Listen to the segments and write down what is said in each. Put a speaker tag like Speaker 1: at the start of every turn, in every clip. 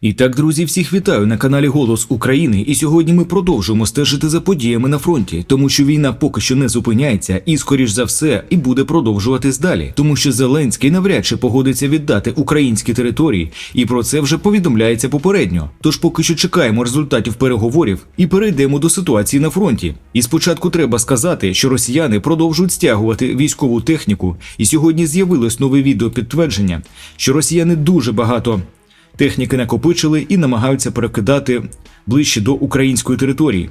Speaker 1: І так, друзі, всіх вітаю на каналі Голос України. І сьогодні ми продовжуємо стежити за подіями на фронті, тому що війна поки що не зупиняється, і, скоріш за все, і буде продовжуватись далі, тому що Зеленський навряд чи погодиться віддати українські території, і про це вже повідомляється попередньо. Тож поки що чекаємо результатів переговорів і перейдемо до ситуації на фронті. І спочатку треба сказати, що росіяни продовжують стягувати військову техніку, і сьогодні з'явилось нове відео підтвердження, що росіяни дуже багато техніки накопичили і намагаються перекидати ближче до української території.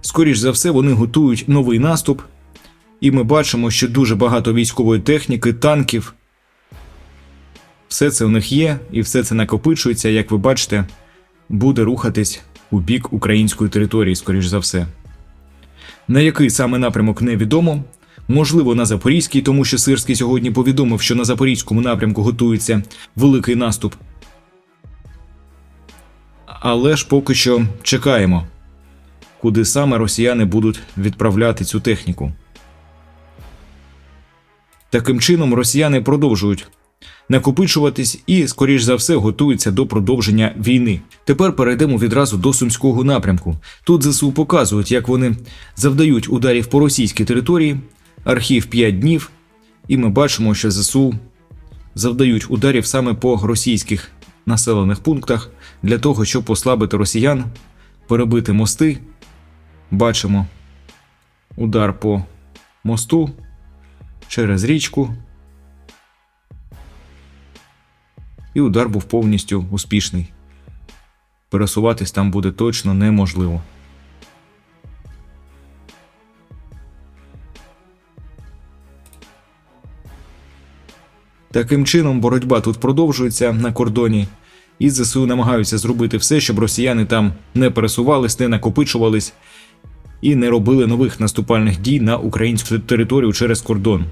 Speaker 1: Скоріш за все, вони готують новий наступ, і ми бачимо, що дуже багато військової техніки, танків. Все це у них є, і все це накопичується, як ви бачите, буде рухатись у бік української території, скоріш за все. На який саме напрямок невідомо. Можливо, на Запорізький, тому що Сирський сьогодні повідомив, що на Запорізькому напрямку готується великий наступ. Але ж поки що чекаємо, куди саме росіяни будуть відправляти цю техніку. Таким чином, росіяни продовжують накопичуватись і, скоріш за все, готуються до продовження війни. Тепер перейдемо відразу до сумського напрямку. Тут ЗСУ показують, як вони завдають ударів по російській території, архів 5 днів, і ми бачимо, що ЗСУ завдають ударів саме по російських населених пунктах для того, щоб послабити росіян, перебити мости. Бачимо удар по мосту через річку. І удар був повністю успішний. Пересуватись там буде точно неможливо. Таким чином, боротьба тут продовжується на кордоні, і ЗСУ намагаються зробити все, щоб росіяни там не пересувались, не накопичувались і не робили нових наступальних дій на українську територію через кордон.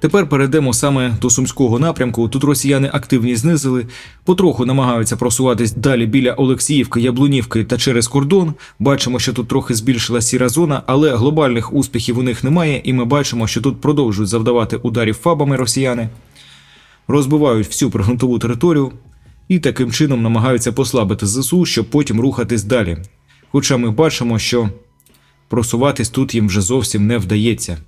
Speaker 1: Тепер перейдемо саме до сумського напрямку. Тут росіяни активність знизили, потроху намагаються просуватись далі біля Олексіївки, Яблунівки та через кордон. Бачимо, що тут трохи збільшилась сіра зона, але глобальних успіхів у них немає, і ми бачимо, що тут продовжують завдавати ударів фабами росіяни, розбивають всю пригрунтову територію і таким чином намагаються послабити ЗСУ, щоб потім рухатись далі. Хоча ми бачимо, що просуватись тут їм вже зовсім не вдається.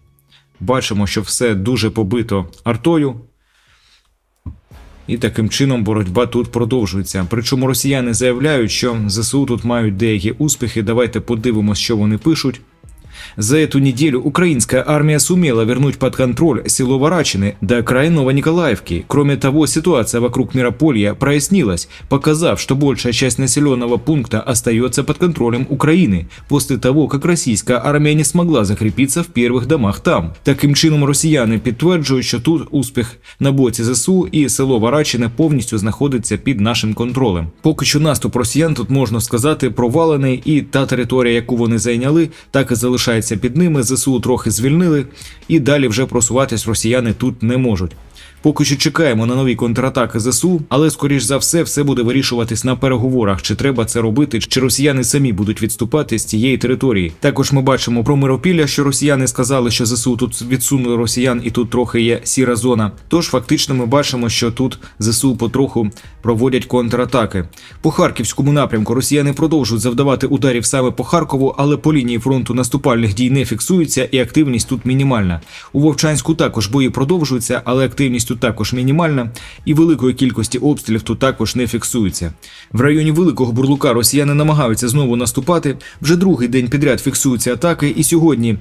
Speaker 1: Бачимо, що все дуже побито артою. І таким чином боротьба тут продовжується. Причому росіяни заявляють, що ЗСУ тут мають деякі успіхи. Давайте подивимось, що вони пишуть. За эту неделю украинская армия сумела вернуть под контроль село Варачины до края Новониколаевки. Кроме того, ситуация вокруг Мирополья прояснилась, показав, что большая часть населенного пункта остается под контролем Украины после того, как российская армия не смогла закрепиться в первых домах там. Таким чином, росіяни підтверджують, що тут успіх на боці ЗСУ і село Варачине повністю знаходиться під нашим контролем. Поки що наступ росіян тут можна сказати провалений, і та територія, яку вони зайняли, так і залишається під ними. ЗСУ трохи звільнили, і далі вже просуватись росіяни тут не можуть. Поки що чекаємо на нові контратаки ЗСУ, але скоріш за все, все буде вирішуватись на переговорах, чи треба це робити, чи росіяни самі будуть відступати з цієї території. Також ми бачимо про Миропілля, що росіяни сказали, що ЗСУ тут відсунули росіян, і тут трохи є сіра зона. Тож фактично ми бачимо, що тут ЗСУ потроху проводять контратаки. По харківському напрямку росіяни продовжують завдавати ударів саме по Харкову, але по лінії фронту наступальних дій не фіксується, і активність тут мінімальна. У Вовчанську також бої продовжуються, але активність тут також мінімальна, і великої кількості обстрілів тут також не фіксується. В районі Великого Бурлука росіяни намагаються знову наступати. Вже другий день підряд фіксуються атаки, і сьогодні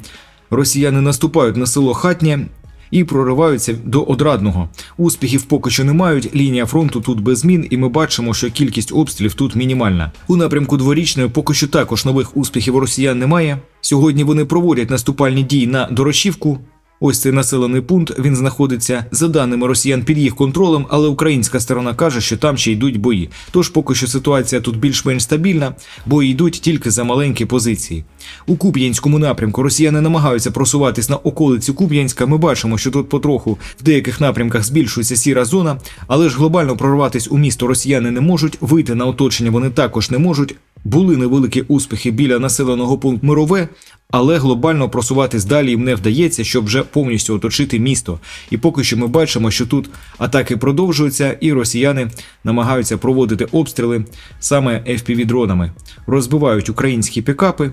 Speaker 1: росіяни наступають на село Хатнє. І прориваються до одрадного. Успіхів поки що не мають. Лінія фронту тут без змін, і ми бачимо, що кількість обстрілів тут мінімальна. У напрямку дворічної поки що також нових успіхів росіян немає. Сьогодні вони проводять наступальні дії на Дорошівку. Ось цей населений пункт він знаходиться за даними росіян під їх контролем, але українська сторона каже, що там ще йдуть бої. Тож поки що ситуація тут більш-менш стабільна, бої йдуть тільки за маленькі позиції. У Куп'янському напрямку росіяни намагаються просуватись на околицю Куп'янська. Ми бачимо, що тут потроху в деяких напрямках збільшується сіра зона, але ж глобально прорватись у місто росіяни не можуть. Вийти на оточення вони також не можуть. Були невеликі успіхи біля населеного пункту Мирове, але глобально просуватись далі їм не вдається, щоб вже повністю оточити місто. І поки що ми бачимо, що тут атаки продовжуються, і росіяни намагаються проводити обстріли саме FPV-дронами. Розбивають українські пікапи.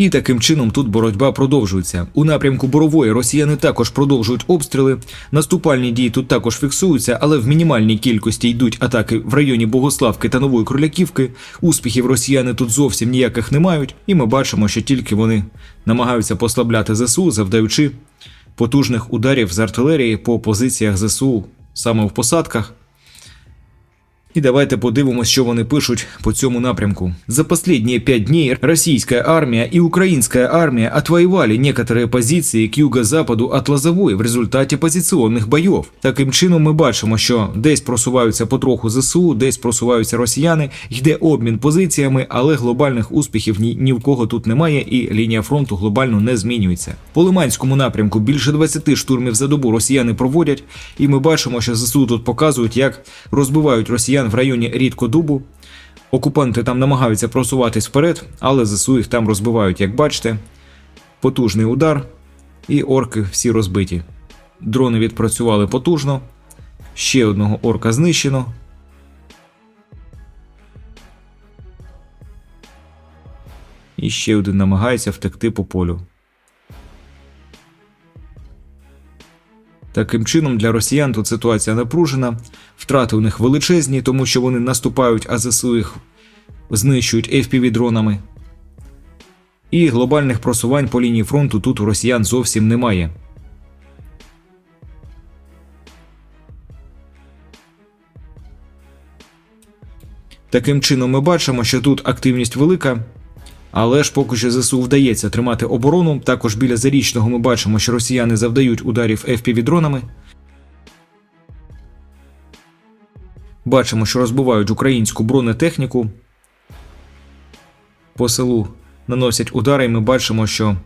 Speaker 1: І таким чином тут боротьба продовжується. У напрямку Борової росіяни також продовжують обстріли. Наступальні дії тут також фіксуються, але в мінімальній кількості йдуть атаки в районі Богославки та Нової Кроляківки. Успіхів росіяни тут зовсім ніяких не мають, і ми бачимо, що тільки вони намагаються послабляти ЗСУ, завдаючи потужних ударів з артилерії по позиціях ЗСУ саме в посадках. И давайте подивимось, що вони пишуть по цьому напрямку. За последние пять дней российская армия и украинская армия отвоевали некоторые позиции к юго-западу от Лозовой в результаті позиціонних бойов. Таким чином, ми бачимо, що десь просуваються потроху ЗСУ, десь просуваються росіяни, йде обмін позиціями, але глобальних успіхів ні, ні в кого тут немає, і лінія фронту глобально не змінюється. По Лиманському напрямку більше 20 штурмів за добу росіяни проводять, і ми бачимо, що ЗСУ тут показують, як розбивають росіян в районі Рідкодубу. Окупанти там намагаються просуватись вперед, але ЗСУ їх там розбивають, як бачите. Потужний удар, і орки всі розбиті. Дрони відпрацювали потужно. Ще одного орка знищено. І ще один намагається втекти по полю. Таким чином, для росіян тут ситуація напружена, втрати у них величезні, тому що вони наступають, а ЗСУ їх знищують FPV-дронами. І глобальних просувань по лінії фронту тут у росіян зовсім немає. Таким чином, ми бачимо, що тут активність велика, але ж поки що ЗСУ вдається тримати оборону. Також біля зарічного ми бачимо, що росіяни завдають ударів FPV-дронами. Бачимо, що розбивають українську бронетехніку. По селу наносять удари, і ми бачимо, що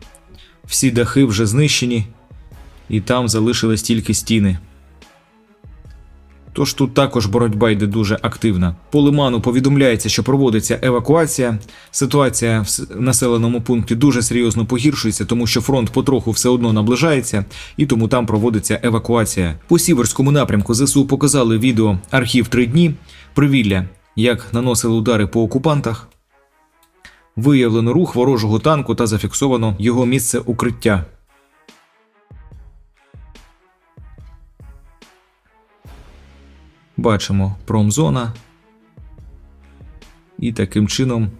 Speaker 1: всі дахи вже знищені, і там залишились тільки стіни. Тож тут також боротьба йде дуже активна. По лиману повідомляється, що проводиться евакуація. Ситуація в населеному пункті дуже серйозно погіршується, тому що фронт потроху все одно наближається, і тому там проводиться евакуація. По сіверському напрямку ЗСУ показали відео архів три дні. Привілля, як наносили удари по окупантах. Виявлено рух ворожого танку та зафіксовано його місце укриття. Бачимо промзона. І таким чином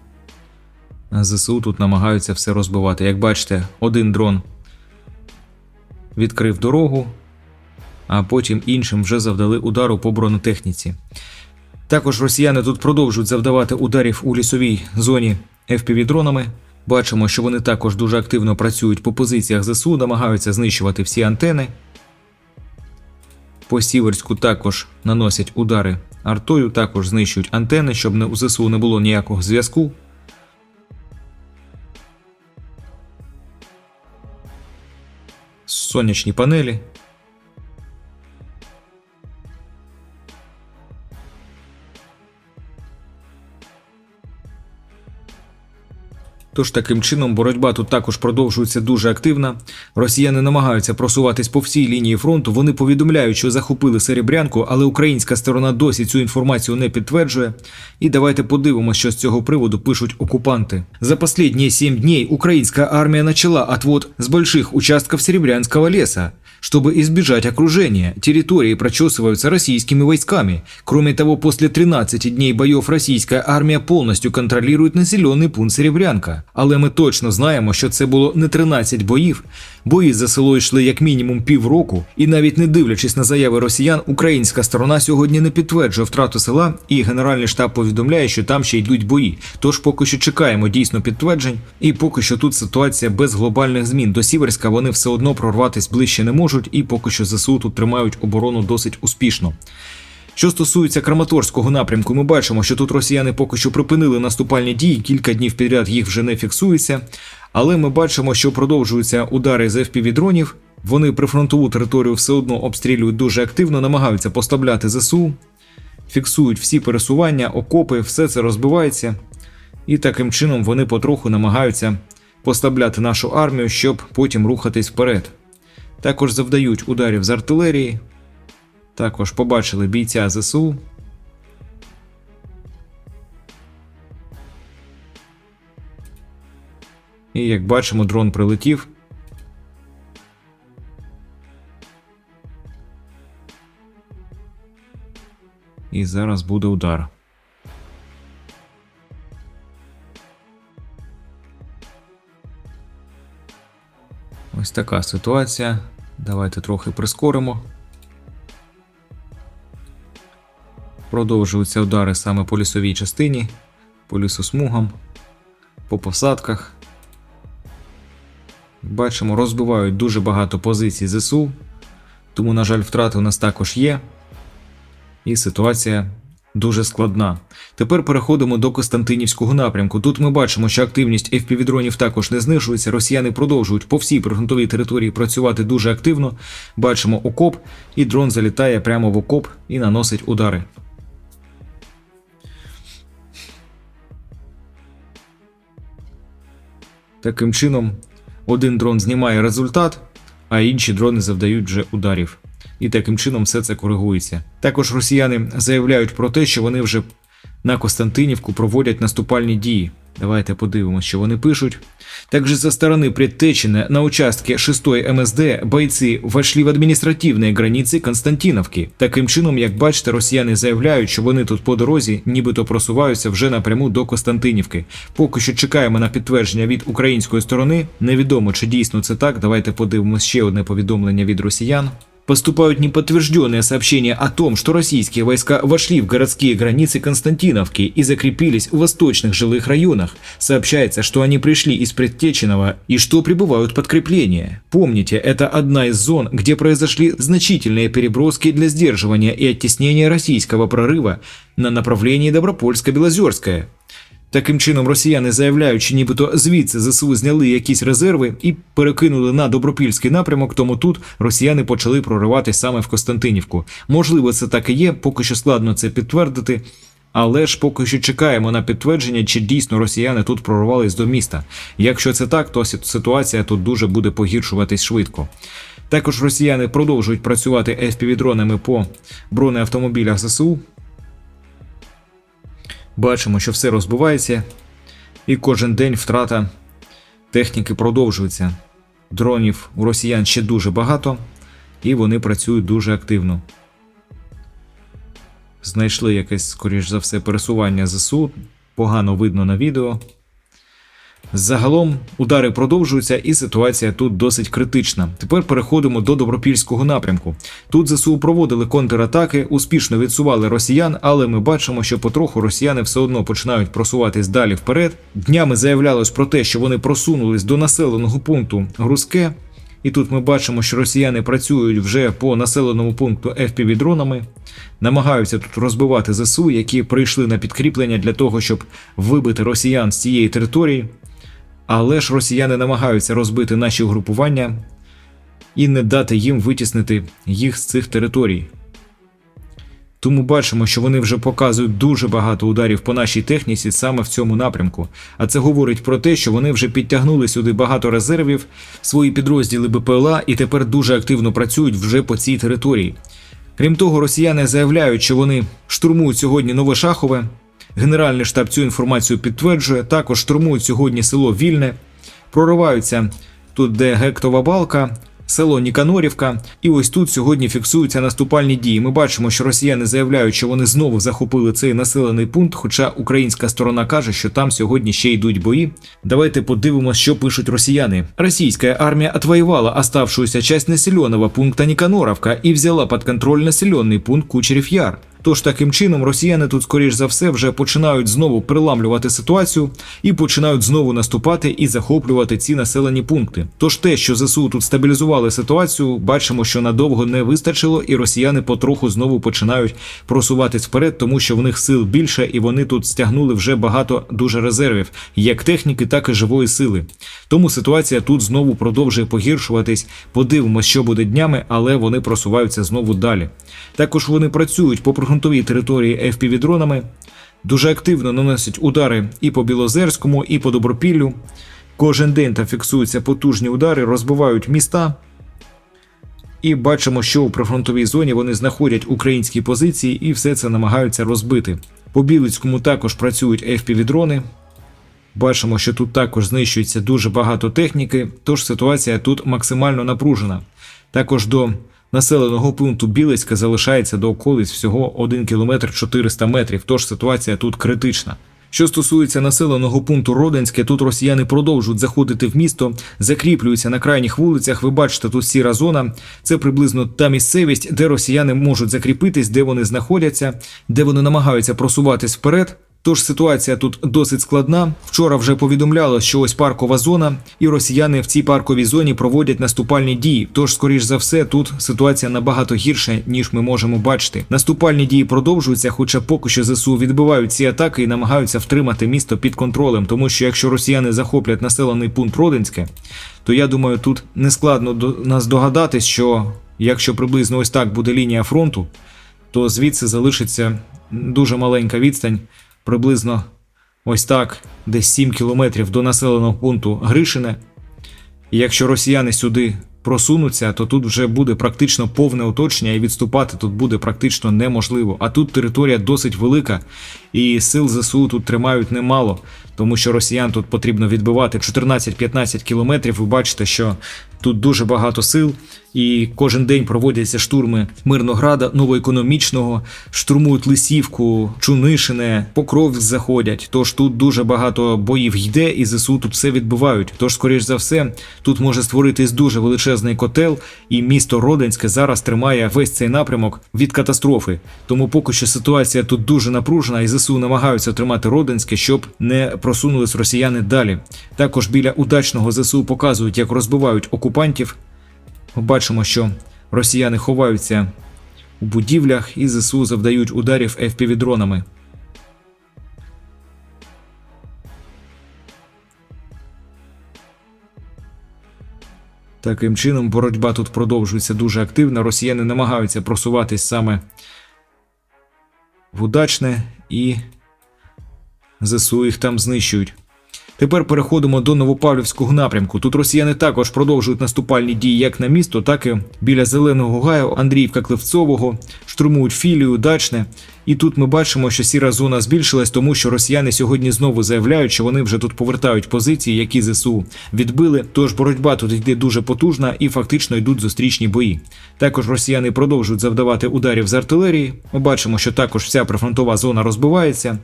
Speaker 1: ЗСУ тут намагаються все розбивати. Як бачите, один дрон відкрив дорогу, а потім іншим вже завдали удару по бронетехніці. Також росіяни тут продовжують завдавати ударів у лісовій зоні FPV-дронами. Бачимо, що вони також дуже активно працюють по позиціях ЗСУ, намагаються знищувати всі антени. По Сіверську також наносять удари артою, також знищують антени, щоб у ЗСУ не було ніякого зв'язку. Сонячні панелі. Тож таким чином боротьба тут також продовжується дуже активна. Росіяни намагаються просуватись по всій лінії фронту. Вони повідомляють, що захопили Серебрянку, але українська сторона досі цю інформацію не підтверджує. І давайте подивимося, що з цього приводу пишуть окупанти. За останні 7 днів українська армія почала отвод з больших участків Серебрянського леса. Чтобы избежать окружения, территории прочесываются российскими войсками. Кроме того, после 13 дней боев российская армія повністю контролює населений пункт Серебрянка. Але ми точно знаємо, що це було не 13 боїв. Бої за село йшли як мінімум півроку, і навіть не дивлячись на заяви росіян, українська сторона сьогодні не підтверджує втрату села, і Генеральний штаб повідомляє, що там ще йдуть бої. Тож поки що чекаємо дійсно підтверджень, і поки що тут ситуація без глобальних змін. До Сіверська вони все одно прорватись ближче не можуть, і поки що ЗСУ тут тримають оборону досить успішно. Що стосується Краматорського напрямку, ми бачимо, що тут росіяни поки що припинили наступальні дії, кілька днів підряд їх вже не фіксується. Але ми бачимо, що продовжуються удари з FPV-дронів. Вони прифронтову територію все одно обстрілюють дуже активно, намагаються поставляти ЗСУ. фіксують всі пересування, окопи, все це розбивається, і таким чином вони потроху намагаються послабляти нашу армію, щоб потім рухатись вперед. Також завдають ударів з артилерії. Також побачили бійця ЗСУ. І як бачимо, дрон прилетів. І зараз буде удар. Ось така ситуація. Давайте трохи прискоримо. Продовжуються удари саме по лісовій частині, по лісосмугам, по посадках. Бачимо, розбивають дуже багато позицій ЗСУ, тому, на жаль, втрати у нас також є. І ситуація дуже складна. Тепер переходимо до Костянтинівського напрямку. Тут ми бачимо, що активність FPV-дронів також не знижується. Росіяни продовжують по всій пригрунтовій території працювати дуже активно. Бачимо окоп, і дрон залітає прямо в окоп і наносить удари. Таким чином, один дрон знімає результат, а інші дрони завдають вже ударів. І таким чином все це коригується. Також росіяни заявляють про те, що вони вже на Костянтинівку проводять наступальні дії. Давайте подивимося, що вони пишуть. Также со стороны предтечины на участке 6 МСД бойці вошли в адміністративні границі Константиновки. Таким чином, як бачите, росіяни заявляють, що вони тут по дорозі нібито просуваються вже напряму до Костянтинівки. Поки що чекаємо на підтвердження від української сторони. Невідомо чи дійсно це так. Давайте подивимось ще одне повідомлення від росіян. Поступают неподтвержденные сообщения о том, что российские войска вошли в городские границы Константиновки и закрепились в восточных жилых районах. Сообщается, что они пришли из Предтеченного и что прибывают подкрепления. Помните, это одна из зон, где произошли значительные переброски для сдерживания и оттеснения российского прорыва на направлении Добропольска-Белозерское. Таким чином, росіяни заявляють, що нібито звідси ЗСУ зняли якісь резерви і перекинули на добропільський напрямок. Тому тут росіяни почали прориватись саме в Костянтинівку. Можливо, це так і є, поки що складно це підтвердити. Але ж поки що чекаємо на підтвердження, чи дійсно росіяни тут прорвались до міста. Якщо це так, то ситуація тут дуже буде погіршуватись швидко. Також росіяни продовжують працювати FPV-дронами по бронеавтомобілях ЗСУ. Бачимо, що все розбивається, і кожен день втрата техніки продовжується. Дронів у росіян ще дуже багато, і вони працюють дуже активно. Знайшли якесь, скоріш за все, пересування ЗСУ. Погано видно на відео. Загалом удари продовжуються, і ситуація тут досить критична. Тепер переходимо до добропільського напрямку. Тут ЗСУ проводили контратаки, успішно відсували росіян, але ми бачимо, що потроху росіяни все одно починають просуватись далі вперед. Днями заявлялось про те, що вони просунулись до населеного пункту Грузке. І тут ми бачимо, що росіяни працюють вже по населеному пункту FPV-дронами, намагаються тут розбивати ЗСУ, які прийшли на підкріплення для того, щоб вибити росіян з цієї території. Але ж росіяни намагаються розбити наші угрупування і не дати їм витіснити їх з цих територій. Тому бачимо, що вони вже показують дуже багато ударів по нашій техніці саме в цьому напрямку. А це говорить про те, що вони вже підтягнули сюди багато резервів, свої підрозділи БПЛА і тепер дуже активно працюють вже по цій території. Крім того, росіяни заявляють, що вони штурмують сьогодні Нове Шахове. Генеральний штаб цю інформацію підтверджує. Також штурмують сьогодні село Вільне, прориваються тут, де Гектова балка, село Ніканорівка. І ось тут сьогодні фіксуються наступальні дії. Ми бачимо, що росіяни заявляють, що вони знову захопили цей населений пункт. Хоча українська сторона каже, що там сьогодні ще йдуть бої. Давайте подивимося, що пишуть росіяни. Російська армія отвоевала оставшуюся часть населеного пункта Ніканоровка і взяла під контроль населений пункт Кучерів Яр. Тож таким чином росіяни тут, скоріш за все, вже починають знову приламлювати ситуацію і починають знову наступати і захоплювати ці населені пункти. Тож те, що ЗСУ тут стабілізували ситуацію, бачимо, що надовго не вистачило, і росіяни потроху знову починають просуватись вперед, тому що в них сил більше, і вони тут стягнули вже багато дуже резервів, як техніки, так і живої сили. Тому ситуація тут знову продовжує погіршуватись. Подивимося, що буде днями, але вони просуваються знову далі. Також вони працюють по пригрунтовій прифронтовій території FPV-дронами. Дуже активно наносять удари і по Білозерському, і по Добропіллю. Кожен день там фіксуються потужні удари, розбивають міста. І бачимо, що у прифронтовій зоні вони знаходять українські позиції і все це намагаються розбити. По Білицькому також працюють FPV-дрони. Бачимо, що тут також знищується дуже багато техніки, тож ситуація тут максимально напружена. Також до населеного пункту Білицька залишається до околиць всього 1 км 400 метрів, тож ситуація тут критична. Що стосується населеного пункту Родинське, тут росіяни продовжують заходити в місто, закріплюються на крайніх вулицях. Ви бачите, тут сіра зона. Це приблизно та місцевість, де росіяни можуть закріпитись, де вони знаходяться, де вони намагаються просуватись вперед. Тож ситуація тут досить складна. Вчора вже повідомляло, що ось паркова зона, і росіяни в цій парковій зоні проводять наступальні дії. Тож, скоріш за все, тут ситуація набагато гірша, ніж ми можемо бачити. Наступальні дії продовжуються, хоча поки що ЗСУ відбивають ці атаки і намагаються втримати місто під контролем. Тому що якщо росіяни захоплять населений пункт Родинське, то я думаю, тут не складно до нас догадатись, що якщо приблизно ось так буде лінія фронту, то звідси залишиться дуже маленька відстань приблизно ось так, десь 7 кілометрів до населеного пункту Гришине. І якщо росіяни сюди просунуться, то тут вже буде практично повне оточення, і відступати тут буде практично неможливо. А тут територія досить велика, і сил ЗСУ тут тримають немало, тому що росіян тут потрібно відбивати 14-15 кілометрів. Ви бачите, що тут дуже багато сил, і кожен день проводяться штурми Мирнограда, новоекономічного, штурмують Лисівку, Чунишине, Покров заходять. Тож тут дуже багато боїв йде, і ЗСУ тут все відбивають. Тож, скоріш за все, тут може створитись дуже величезний котел, і місто Родинське зараз тримає весь цей напрямок від катастрофи. Тому поки що ситуація тут дуже напружена, і ЗСУ намагаються тримати Родинське, щоб не просунулись росіяни далі. Також біля удачного ЗСУ показують, як розбивають окупантів. Ми бачимо, що росіяни ховаються у будівлях і ЗСУ завдають ударів FPV-дронами. Таким чином, боротьба тут продовжується дуже активно. Росіяни намагаються просуватись саме в удачне і ЗСУ їх там знищують. Тепер переходимо до Новопавлівського напрямку. Тут росіяни також продовжують наступальні дії як на місто, так і біля Зеленого Гаю, Андріївка Клевцового, штурмують філію, дачне. І тут ми бачимо, що сіра зона збільшилась, тому що росіяни сьогодні знову заявляють, що вони вже тут повертають позиції, які ЗСУ відбили. Тож боротьба тут йде дуже потужна і фактично йдуть зустрічні бої. Також росіяни продовжують завдавати ударів з артилерії. Ми бачимо, що також вся прифронтова зона розбивається.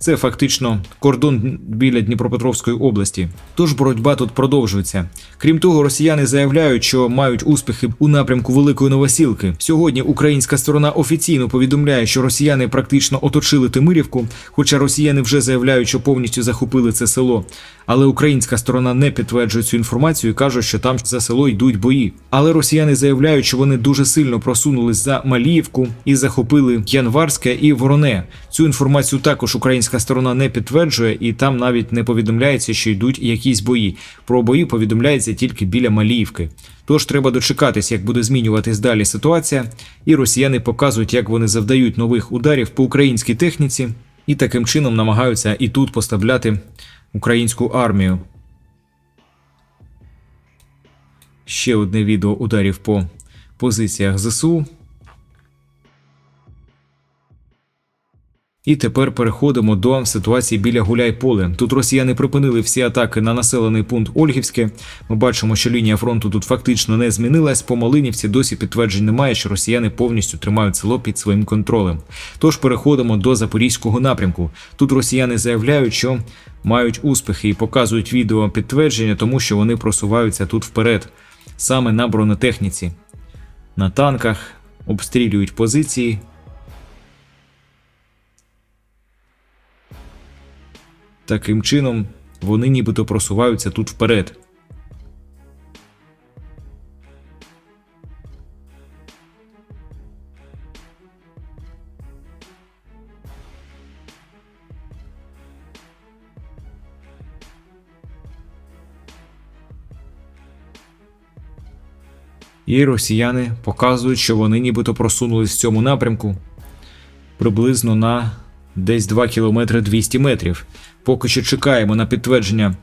Speaker 1: Це фактично кордон біля Дніпропетровської області. Тож боротьба тут продовжується. Крім того, росіяни заявляють, що мають успіхи у напрямку Великої Новосілки. Сьогодні українська сторона офіційно повідомляє, що росіяни практично оточили Тимирівку, хоча росіяни вже заявляють, що повністю захопили це село. Але українська сторона не підтверджує цю інформацію і каже, що там за село йдуть бої. Але росіяни заявляють, що вони дуже сильно просунулись за Маліївку і захопили Январське і Вороне. Цю інформацію також українська сторона не підтверджує, і там навіть не повідомляється, що йдуть якісь бої. Про бої повідомляється тільки біля Маліївки. Тож треба дочекатись, як буде змінюватись далі ситуація, і росіяни показують, як вони завдають нових ударів по українській техніці, і таким чином намагаються і тут поставляти українську армію. Ще одне відео ударів по позиціях ЗСУ. І тепер переходимо до ситуації біля Гуляйполе. Тут росіяни припинили всі атаки на населений пункт Ольгівське. Ми бачимо, що лінія фронту тут фактично не змінилась. По Малинівці досі підтверджень немає, що росіяни повністю тримають село під своїм контролем. Тож переходимо до запорізького напрямку. Тут росіяни заявляють, що мають успіхи і показують відео підтвердження, тому що вони просуваються тут вперед, саме на бронетехніці, на танках, обстрілюють позиції. Таким чином, вони нібито просуваються тут вперед. І росіяни показують, що вони нібито просунулись в цьому напрямку. приблизно на десь 2 кілометри 200 метрів. Поки що чекаємо на підтвердження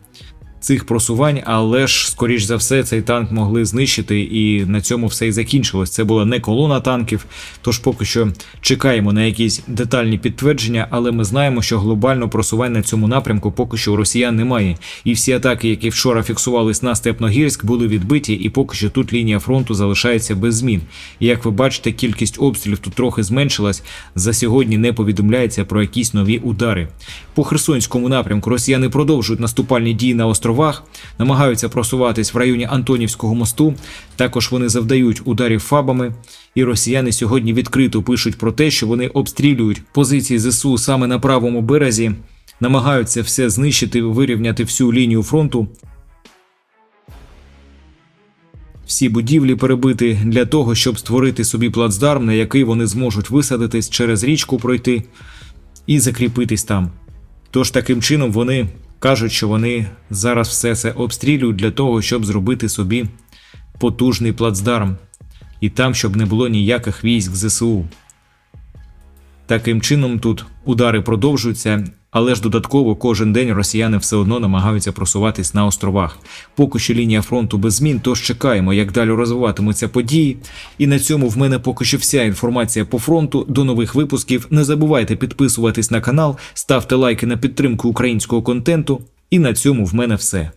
Speaker 1: цих просувань, але ж, скоріш за все, цей танк могли знищити, і на цьому все і закінчилось. Це була не колона танків. Тож поки що чекаємо на якісь детальні підтвердження, але ми знаємо, що глобально просувань на цьому напрямку поки що у росіян немає. І всі атаки, які вчора фіксувались на Степногірськ, були відбиті, і поки що тут лінія фронту залишається без змін. І як ви бачите, кількість обстрілів тут трохи зменшилась. За сьогодні не повідомляється про якісь нові удари. По Херсонському напрямку росіяни продовжують наступальні дії на островах, намагаються просуватись в районі Антонівського мосту. Також вони завдають ударів фабами. І росіяни сьогодні відкрито пишуть про те, що вони обстрілюють позиції ЗСУ саме на правому березі, намагаються все знищити, вирівняти всю лінію фронту. Всі будівлі перебити для того, щоб створити собі плацдарм, на який вони зможуть висадитись через річку пройти і закріпитись там. Тож таким чином вони кажуть, що вони зараз все це обстрілюють для того, щоб зробити собі потужний плацдарм, і там, щоб не було ніяких військ ЗСУ. Таким чином тут удари продовжуються, але ж додатково кожен день росіяни все одно намагаються просуватись на островах. Поки що лінія фронту без змін, тож чекаємо, як далі розвиватимуться події. І на цьому в мене поки що вся інформація по фронту. До нових випусків. Не забувайте підписуватись на канал, ставте лайки на підтримку українського контенту. І на цьому в мене все.